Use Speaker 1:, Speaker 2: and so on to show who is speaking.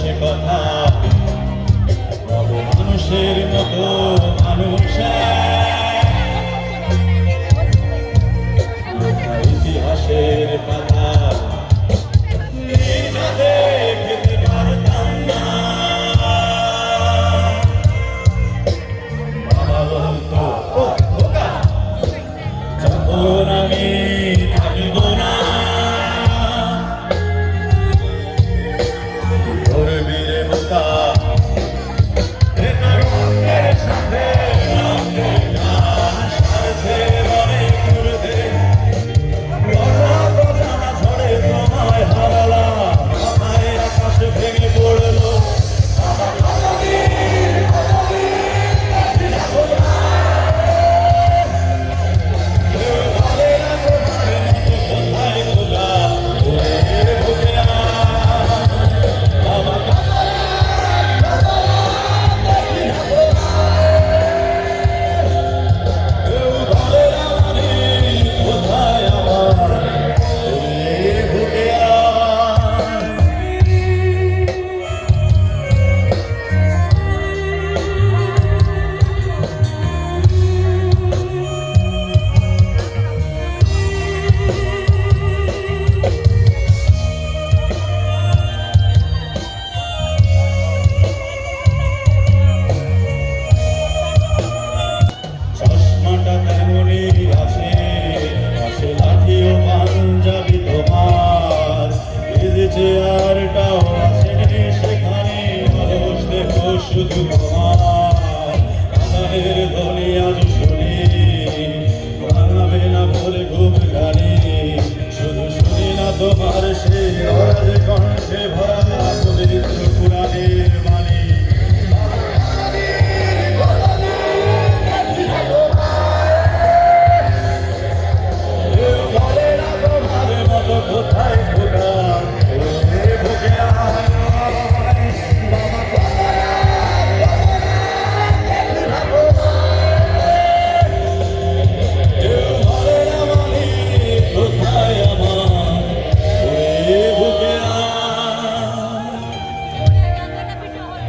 Speaker 1: কথা। বলো মানুষের মতো মানুষ। ইতিহাসের পাতা। তোমার যে আরটাও আসেনি, সেখানে মানুষ দেখো শুধু তোমার। আমাদের ধ্বনি ঘুম গানি শুধু না তোমার সেই